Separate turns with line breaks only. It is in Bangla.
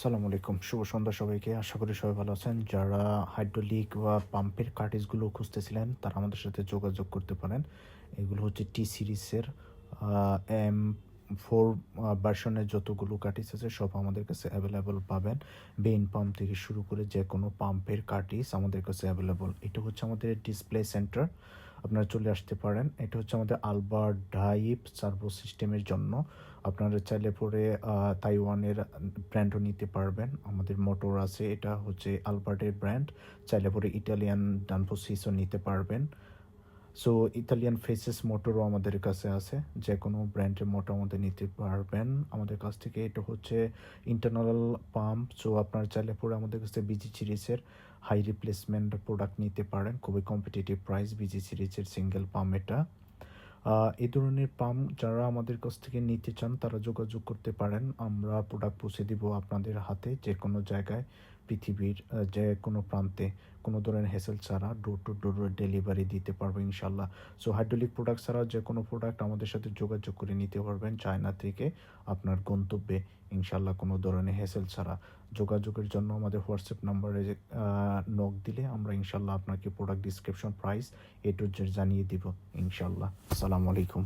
আসসালামু আলাইকুম। শুভ সন্ধ্যা সবাইকে। আশা করি সবাই ভালো আছেন। যারা হাইড্রোলিক বা পাম্পের কার্টিজগুলো খুঁজতেছিলেন, তারা আমাদের সাথে যোগাযোগ করতে পারেন। এগুলো হচ্ছে টি সিরিজের এম ফোর ভার্সনের যতগুলো কার্টিজ আছে, সব আমাদের কাছে অ্যাভেলেবল পাবেন। বেইন পাম্প থেকে শুরু করে যে কোনো পাম্পের কার্টিজ আমাদের কাছে অ্যাভেলেবল এটা হচ্ছে আমাদের ডিসপ্লে সেন্টার আপনারা চলে আসতে পারেন। এটা হচ্ছে আমাদের আলবার্ট ডাইপ সার্ভো সিস্টেমের জন্য। আপনারা চাইলে পরে তাইওয়ানের ব্র্যান্ডও নিতে পারবেন। আমাদের মোটর আছে, এটা হচ্ছে আলবার্টের ব্র্যান্ড চাইলে পরে ইটালিয়ান ডানফোসিসও নিতে পারবেন। সো ইতালিয়ান ফেসেস মোটরও আমাদের কাছে আছে। যে কোনো ব্র্যান্ডের মোটর আমাদের নিতে পারবেন। আমাদের কাছ থেকে এটা হচ্ছে ইন্টারনাল পাম্প সো আপনার চাইলে পরে আমাদের কাছে বিজি সিরিজের হাই রিপ্লেসমেন্ট প্রোডাক্ট নিতে পারেন। খুবই competitive price BG series single pump এটা। এ ধরনের পাম্প যারা আমাদের কাছ থেকে নিতে চান, তারা যোগাযোগ করতে পারেন। আমরা প্রোডাক্ট পৌঁছে দিব আপনাদের হাতে যে কোনো জায়গায়। পৃথিবীর যে কোনো প্রান্তে কোনো ধরনের হেসেল ছাড়া ডোর টু ডোর ডেলিভারি দিতে পারব ইনশাল্লাহ সো হাইড্রোলিক প্রোডাক্ট ছাড়া যে কোনো প্রোডাক্ট আমাদের সাথে যোগাযোগ করে নিতে পারবেন চায়না থেকে আপনার গন্তব্যে ইনশাল্লাহ কোনো ধরনের হেসেল ছাড়া। যোগাযোগের জন্য আমাদের হোয়াটসঅ্যাপ নাম্বারে নক দিলে আমরা ইনশাল্লাহ আপনাকে product description price A to জানিয়ে দিব ইনশাল্লাহ আসসালামু আলাইকুম।